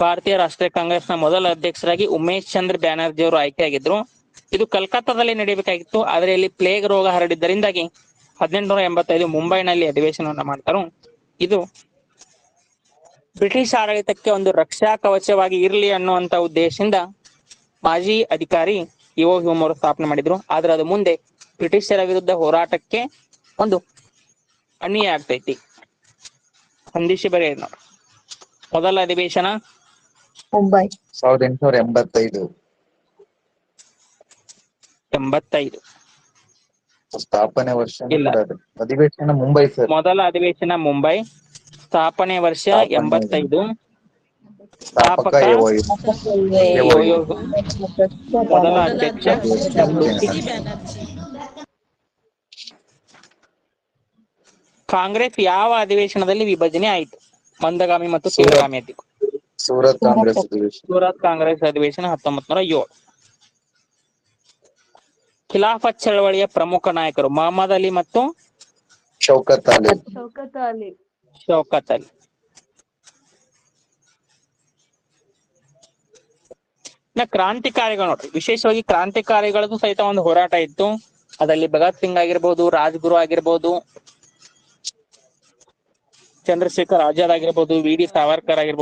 ಭಾರತೀಯ ರಾಷ್ಟ್ರೀಯ ಕಾಂಗ್ರೆಸ್ನ ಮೊದಲ ಅಧ್ಯಕ್ಷರಾಗಿ ಉಮೇಶ್ ಚಂದ್ರ ಬ್ಯಾನರ್ಜಿ ಅವರು ಆಯ್ಕೆಯಾಗಿದ್ರು. ಇದು ಕಲ್ಕತ್ತಾದಲ್ಲಿ ನಡೆಯಬೇಕಾಗಿತ್ತು ಆದರೆ ಇಲ್ಲಿ ಪ್ಲೇಗ್ ರೋಗ ಹರಡಿದ್ದರಿಂದಾಗಿ ಹದಿನೆಂಟುನೂರ ಎಂಬತ್ತೈದು ಮುಂಬೈನಲ್ಲಿ ಅಧಿವೇಶನವನ್ನ ಮಾಡ್ತಾರೋ. ಇದು ಬ್ರಿಟಿಷ್ ಆಡಳಿತಕ್ಕೆ ಒಂದು ರಕ್ಷಾ ಕವಚವಾಗಿ ಇರಲಿ ಅನ್ನುವಂತ ಉದ್ದೇಶದಿಂದ ಮಾಜಿ ಅಧಿಕಾರಿ ಇವೋ ಹ್ಯೂಮ್ ಸ್ಥಾಪನೆ ಮಾಡಿದ್ರು. ಆದ್ರೆ ಅದು ಮುಂದೆ ಬ್ರಿಟಿಷರ ವಿರುದ್ಧ ಹೋರಾಟಕ್ಕೆ ಒಂದು ಅನ್ಯಾಯ ಆಗ್ತೈತಿ. ಸಂದೇಶ ಬರೆಯ ಮೊದಲ ಅಧಿವೇಶನ ಮುಂಬೈ. ಸಾವಿರದ ಎಂಟುನೂರ ಎಂಬತ್ತೈದು. ಎಂಬತ್ತೈದು. ಸ್ಥಾಪನೆ ವರ್ಷ ಇಲ್ಲ. ಅಧಿವೇಶನ ಮುಂಬೈ ಸರ್ ಮೊದಲ ಅಧಿವೇಶನ ಮುಂಬೈ. ಸ್ಥಾಪನೆ ವರ್ಷ ಸ್ಥಾಪನೆ. ಎಂಬತ್ತೈದು. ಸ್ಥಾಪಕ ಮೊದಲ ಅಧ್ಯಕ್ಷ ಕಾಂಗ್ರೆಸ್ ಯಾವ ಅಧಿವೇಶನದಲ್ಲಿ ವಿಭಜನೆ ಆಯಿತು? ಮಂದಗಾಮಿ ಮತ್ತು ತೀವ್ರಗಾಮಿ ಅಧಿ ಸೂರತ್ ಕಾಂಗ್ರೆಸ್ ಅಧಿವೇಶನ. ಸೂರತ್ ಕಾಂಗ್ರೆಸ್ ಅಧಿವೇಶನ ಹತ್ತೊಂಬತ್ ನೂರ ಏಳು. ಖಿಲಾಫತ್ ಚಳವಳಿಯ ಪ್ರಮುಖ ನಾಯಕರು ಮೊಹಮ್ಮದ್ ಅಲಿ ಮತ್ತು ಶೌಕತ್ ಅಲಿ. ಶೌಕತ್ ಅಲಿ. ಶೌಕತ್ ಅಲಿ. ಕ್ರಾಂತಿಕಾರಿಗಳು ನೋಡ್ರಿ ವಿಶೇಷವಾಗಿ ಕ್ರಾಂತಿಕಾರಿಗಳದ್ದು ಸಹಿತ ಒಂದು ಹೋರಾಟ ಇತ್ತು. ಅದರಲ್ಲಿ ಭಗತ್ ಸಿಂಗ್ ಆಗಿರ್ಬೋದು ರಾಜ್ಗುರು ಆಗಿರ್ಬೋದು ಚಂದ್ರಶೇಖರ್ ಆಜಾದ್ ಆಗಿರ್ಬೋದು ವಿ ಡಿ ಸಾವರ್ಕರ್ ಆಗಿರ್ಬೋದು.